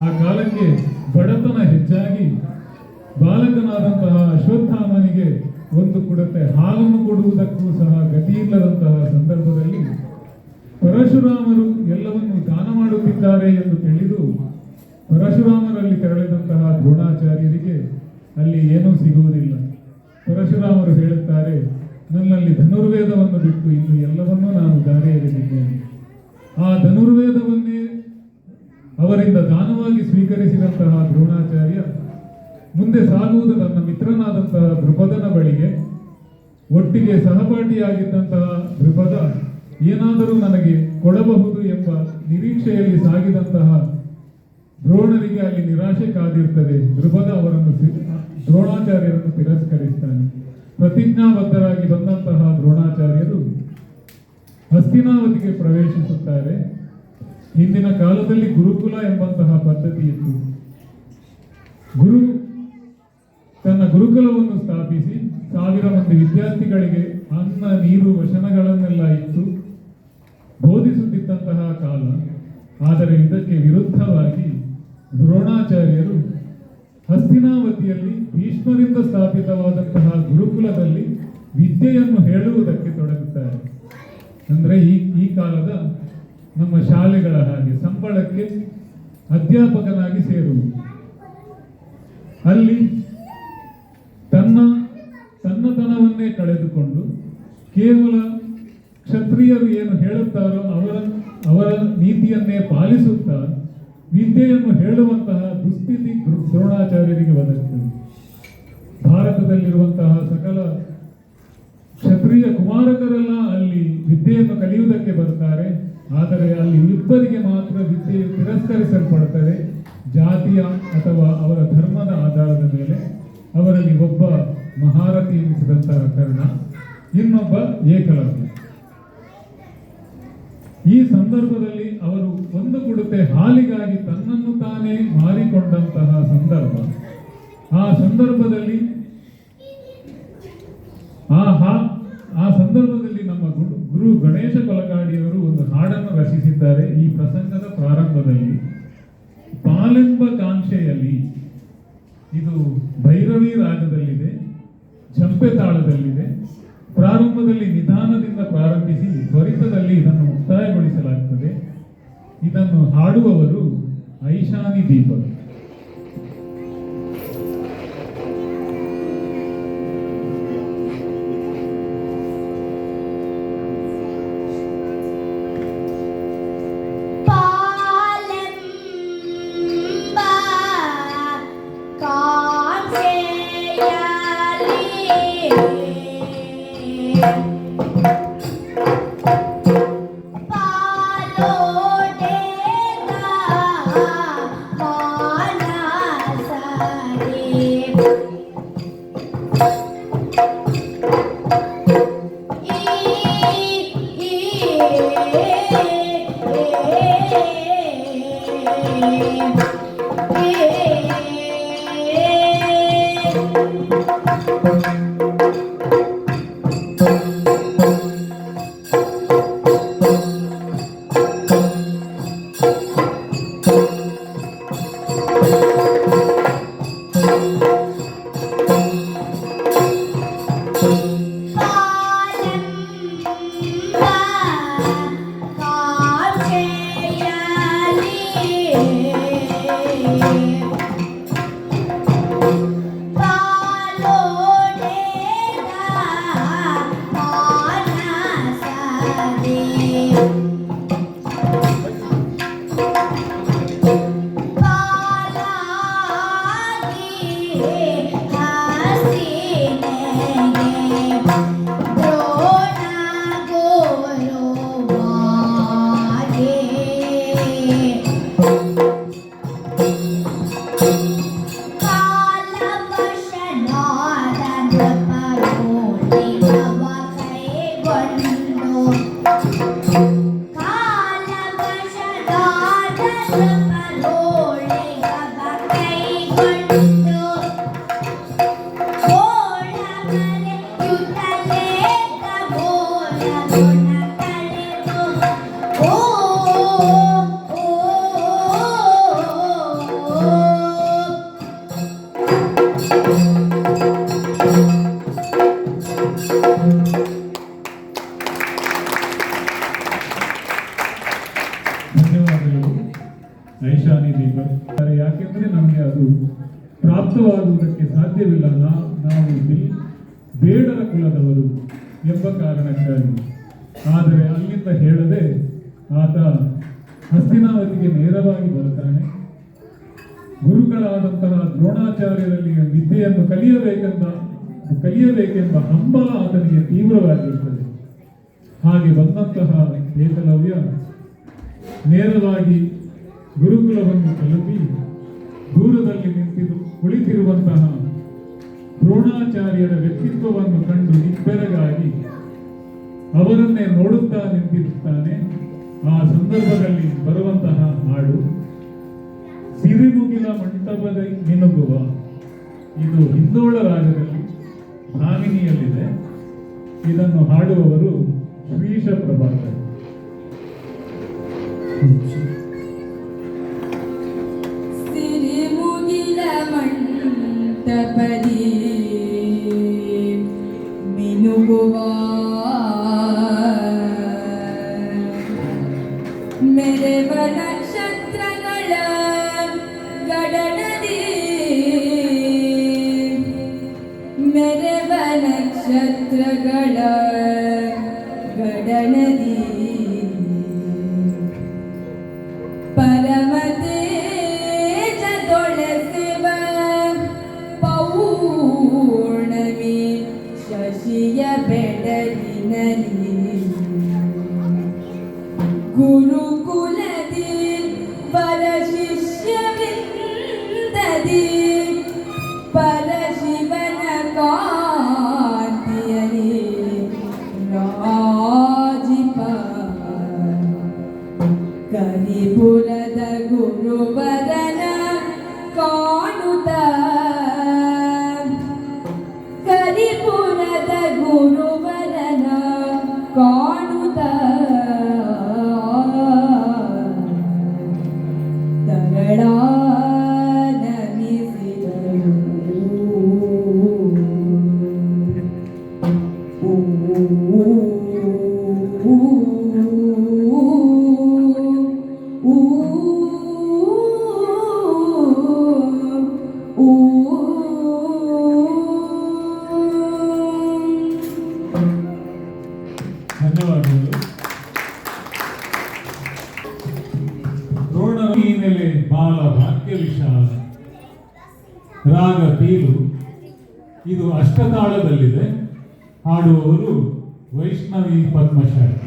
ಆ ಕಾಲಕ್ಕೆ ಬಡತನ ಹೆಚ್ಚಾಗಿ ಬಾಲಕನಾದಂತಹ ಅಶ್ವತ್ಥಾಮನಿಗೆ ಒಂದು ಕುಡತೆ ಹಾಲನ್ನು ಕೊಡುವುದಕ್ಕೂ ಸಹ ಗತಿಯಿಲ್ಲದಂತಹ ಸಂದರ್ಭದಲ್ಲಿ ಪರಶುರಾಮರು ಎಲ್ಲವನ್ನು ದಾನ ಮಾಡುತ್ತಿದ್ದಾರೆ ಎಂದು ತಿಳಿದು ಪರಶುರಾಮರಲ್ಲಿ ತೆರಳಿದಂತಹ ದ್ರೋಣಾಚಾರ್ಯರಿಗೆ ಅಲ್ಲಿ ಏನೂ ಸಿಗುವುದಿಲ್ಲ. ಪರಶುರಾಮರು ಹೇಳುತ್ತಾರೆ, ನನ್ನಲ್ಲಿ ಧನುರ್ವೇದವನ್ನು ಬಿಟ್ಟು ಇನ್ನು ಎಲ್ಲವನ್ನೂ ನಾನು ದಾರಿಯಲ್ಲಿದ್ದೇನೆ ಆ ಧನುರ್ವೇದವನ್ನೇ ಅವರಿಂದ ದಾನವಾಗಿ ಸ್ವೀಕರಿಸಿದಂತಹ ದ್ರೋಣಾಚಾರ್ಯ, ಮುಂದೆ ಸಾಗುವುದು ತನ್ನ ಮಿತ್ರನಾದಂತಹ ದೃಪದನ ಬಳಿಗೆ. ಒಟ್ಟಿಗೆ ಸಹಪಾಠಿಯಾಗಿದ್ದಂತಹ ದೃಪದ ಏನಾದರೂ ನನಗೆ ಕೊಡಬಹುದು ಎಂಬ ನಿರೀಕ್ಷೆಯಲ್ಲಿ ಸಾಗಿದಂತಹ ದ್ರೋಣರಿಗೆ ಅಲ್ಲಿ ನಿರಾಶೆ ಕಾದಿರ್ತದೆ. ದೃಪದ ಅವರನ್ನು ದ್ರೋಣಾಚಾರ್ಯರನ್ನು ತಿರಸ್ಕರಿಸ್ತಾನೆ. ಪ್ರತಿಜ್ಞಾಬದ್ಧರಾಗಿ ಬಂದಂತಹ ದ್ರೋಣಾಚಾರ್ಯರು ಹಸ್ತಿನಾವತಿಗೆ ಪ್ರವೇಶಿಸುತ್ತಾರೆ. ಹಿಂದಿನ ಕಾಲದಲ್ಲಿ ಗುರುಕುಲ ಎಂಬಂತಹ ಪದ್ಧತಿ ಇತ್ತು. ಗುರು ತನ್ನ ಗುರುಕುಲವನ್ನು ಸ್ಥಾಪಿಸಿ ಸಾವಿರ ಮಂದಿ ವಿದ್ಯಾರ್ಥಿಗಳಿಗೆ ಅನ್ನ, ನೀರು, ವಚನಗಳನ್ನೆಲ್ಲ ಇತ್ತು ಬೋಧಿಸುತ್ತಿದ್ದಂತಹ ಕಾಲ. ಆದರೆ ಇದಕ್ಕೆ ವಿರುದ್ಧವಾಗಿ ದ್ರೋಣಾಚಾರ್ಯರು ಹಸ್ತಿನಾವತಿಯಲ್ಲಿ ಭೀಷ್ಮರಿಂದ ಸ್ಥಾಪಿತವಾದಂತಹ ಗುರುಕುಲದಲ್ಲಿ ವಿದ್ಯೆಯನ್ನು ಹೇಳುವುದಕ್ಕೆ ತೊಡಗುತ್ತಾರೆ. ಅಂದ್ರೆ ಈ ಈ ಕಾಲದ ನಮ್ಮ ಶಾಲೆಗಳ ಹಾಗೆ ಸಂಬಳಕ್ಕೆ ಅಧ್ಯಾಪಕನಾಗಿ ಸೇರುವುದು. ಅಲ್ಲಿ ತನ್ನ ತನ್ನತನವನ್ನೇ ಕಳೆದುಕೊಂಡು ಕೇವಲ ಕ್ಷತ್ರಿಯರು ಏನು ಹೇಳುತ್ತಾರೋ ಅವರ ಅವರ ನೀತಿಯನ್ನೇ ಪಾಲಿಸುತ್ತಾ ವಿದ್ಯೆಯನ್ನು ಹೇಳುವಂತಹ ದುಸ್ಥಿತಿ ದ್ರೋ- ದ್ರೋಣಾಚಾರ್ಯರಿಗೆ ಒದಗುತ್ತದೆ ಭಾರತದಲ್ಲಿರುವಂತಹ ಸಕಲ ಕ್ಷತ್ರಿಯ ಕುಮಾರಕರೆಲ್ಲ ಅಲ್ಲಿ ವಿದ್ಯೆಯನ್ನು ಕಲಿಯುವುದಕ್ಕೆ ಬರ್ತಾರೆ. ಆದರೆ ಅಲ್ಲಿ ಇಬ್ಬರಿಗೆ ಮಾತ್ರ ವಿದ್ಯೆಯು ತಿರಸ್ಕರಿಸಲ್ಪಡುತ್ತದೆ. ಜಾತಿಯ ಅಥವಾ ಅವರ ಧರ್ಮದ ಆಧಾರದ ಮೇಲೆ ಅವರಲ್ಲಿ ಒಬ್ಬ ಮಹಾರಥಿ ಎನಿಸಿದಂತಹ ಕರ್ಣ, ಇನ್ನೊಬ್ಬ ಏಕಲವ್ಯ. ಈ ಸಂದರ್ಭದಲ್ಲಿ ಅವರು ಒಂದು ಕೊಡುತ್ತೆ ಹಾಲಿಗಾಗಿ ತನ್ನನ್ನು ತಾನೇ ಮಾರಿಕೊಂಡಂತಹ ಸಂದರ್ಭ. ಆ ಸಂದರ್ಭದಲ್ಲಿ ಆ ಆ ಸಂದರ್ಭದಲ್ಲಿ ನಮ್ಮ ಗುರು ಗುರು ಗಣೇಶ ಕೊಲಗಾಡಿಯವರು ಒಂದು ಹಾಡನ್ನು ರಚಿಸಿದ್ದಾರೆ ಈ ಪ್ರಸಂಗದ ಪ್ರಾರಂಭದಲ್ಲಿ. ಪಾಲೆಂಬ ಕಾಂಕ್ಷೆಯಲ್ಲಿ ಇದು ಭೈರವಿ ರಾಗದಲ್ಲಿದೆ, ಜಂಪೆ ತಾಳದಲ್ಲಿದೆ. ಪ್ರಾರಂಭದಲ್ಲಿ ನಿಧಾನದಿಂದ ಪ್ರಾರಂಭಿಸಿ ತ್ವರಿತದಲ್ಲಿ ಇದನ್ನು ಮುಕ್ತಾಯಗೊಳಿಸಲಾಗುತ್ತದೆ ಇದನ್ನು ಹಾಡುವವರು ಐಶಾನಿ ದೀಪಕ್. Bye. ಪ್ರಾಪ್ತವಾಗುವುದಕ್ಕೆ ಸಾಧ್ಯವಿಲ್ಲ ನಾವು ಇಲ್ಲಿ ಬೇಡರ ಕುಲದವರು ಎಂಬ ಕಾರಣಕ್ಕಾಗಿ. ಆದರೆ ಅಲ್ಲಿಂದ ಹೇಳದೆ ಆತ ಹಸ್ತಿನಾವತಿಗೆ ನೇರವಾಗಿ ಬರ್ತಾನೆ ಗುರುಗಳಾದಂತಹ ದ್ರೋಣಾಚಾರ್ಯರಲ್ಲಿ ವಿದ್ಯೆಯನ್ನು ಕಲಿಯಬೇಕೆಂಬ ಕಲಿಯಬೇಕೆಂಬ ಹಂಬಲ ಆತನಿಗೆ ತೀವ್ರವಾಗಿರುತ್ತದೆ ಹಾಗೆ ಬಂದಂತಹ ಏಕಲವ್ಯ ನೇರವಾಗಿ ಗುರುಕುಲವನ್ನು ತಲುಪಿ ದೂರದಲ್ಲಿ ನಿಂತಿದ್ದು ಕುಳಿತಿರುವಂತಹ ದ್ರೋಣಾಚಾರ್ಯರ ವ್ಯಕ್ತಿತ್ವವನ್ನು ಕಂಡು ನಿಬ್ಬೆರಗಾಗಿ ಅವರನ್ನೇ ನೋಡುತ್ತಾ ನಿಂತಿರುತ್ತಾನೆ. ಆ ಸಂದರ್ಭದಲ್ಲಿ ಬರುವಂತಹ ಹಾಡು, ಸಿರಿಮುಗಿಲ ಮಂಟಪದ ಮಿನುಗುವ ಇದು ಹಿಂದೋಳ ರಾಗದಲ್ಲಿ ಭಾಮಿನಿಯಲ್ಲಿದೆ. ಇದನ್ನು ಹಾಡುವವರು Shrisha Prabhakar ಮಂಟಪದಿ dinelim Gurukul edin baraj işlerindedir Drona ನೆಲೆ ಬಾಲ ಭಾಗ್ಯ ವಿಶಾಲ. ರಾಗ ತೀರು. ಇದು ಅಷ್ಟತಾಳದಲ್ಲಿದೆ. ಹಾಡುವವರು ವೈಷ್ಣವಿ ಪದ್ಮಶಾಲಿ.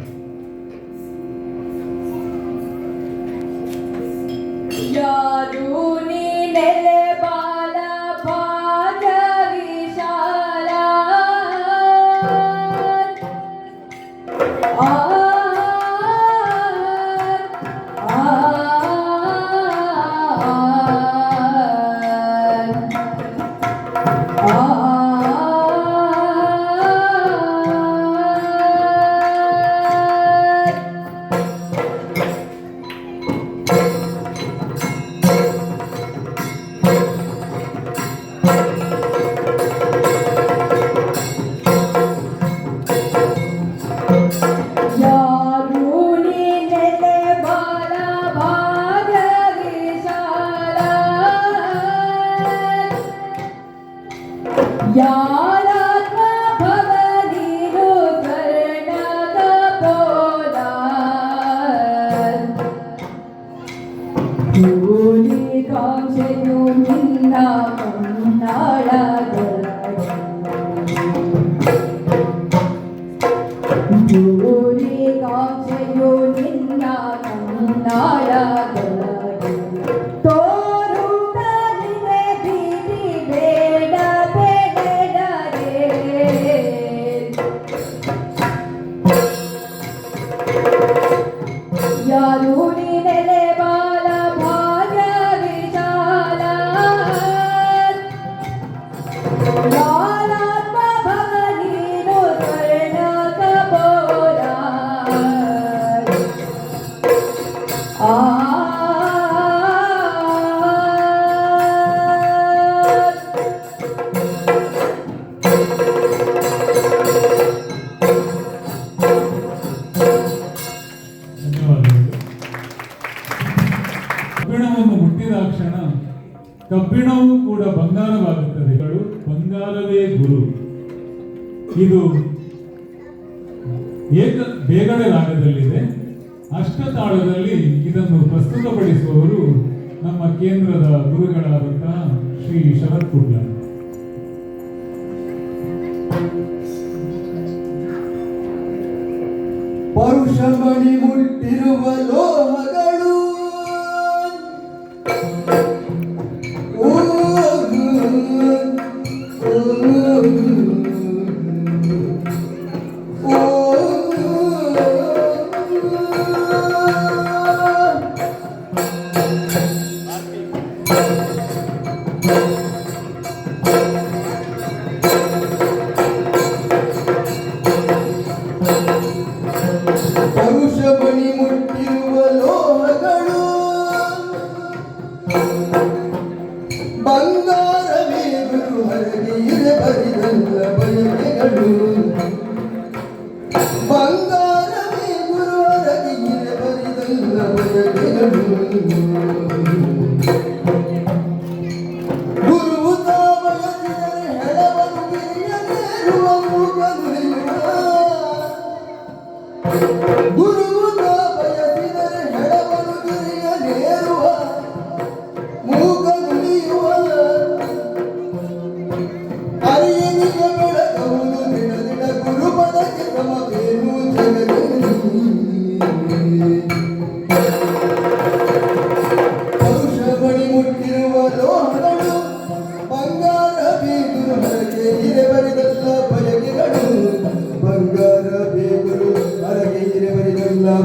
야. ಕಬ್ಬಿಣವೂ ಕೂಡ ಬಂಗಾರವಾಗುತ್ತದೆ ಬಂಗಾರವೇ ಗುರು. ಇದು ಏಕ ಬೇಗಡೆ ರಾಗದಲ್ಲಿದೆ ಅಷ್ಟತಾಳದಲ್ಲಿ ಇದನ್ನು ಪ್ರಸ್ತುತಪಡಿಸುವವರು ನಮ್ಮ ಕೇಂದ್ರದ ಗುರುಗಳಾದಂತಹ ಶ್ರೀ ಶರತ್ ಕುಡ್ಲ ಪರುಷ ಮುಟ್ಟಿರುವ ಲೋಹದ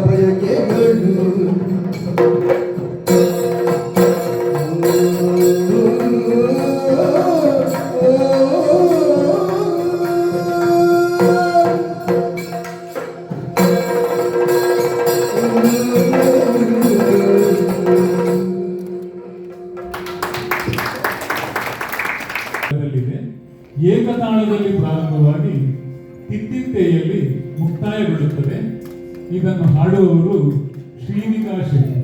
പ്രജകൾ 右に返して。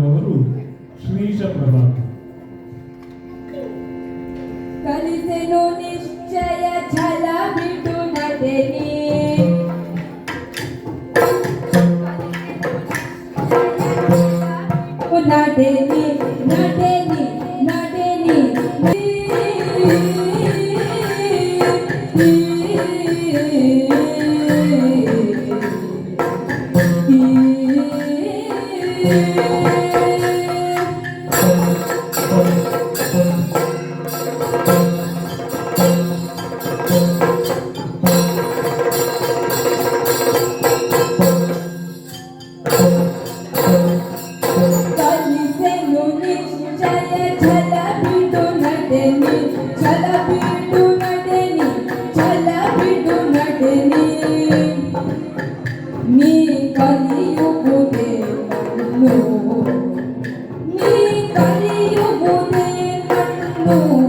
ಅವರು ಶ್ರೀಶ ಪ್ರಭಾತ್ ಕಲಿಸೆನು ನಿಶ್ಚಯ ಛಲ ಬಿಡು ನದೆನಿ more.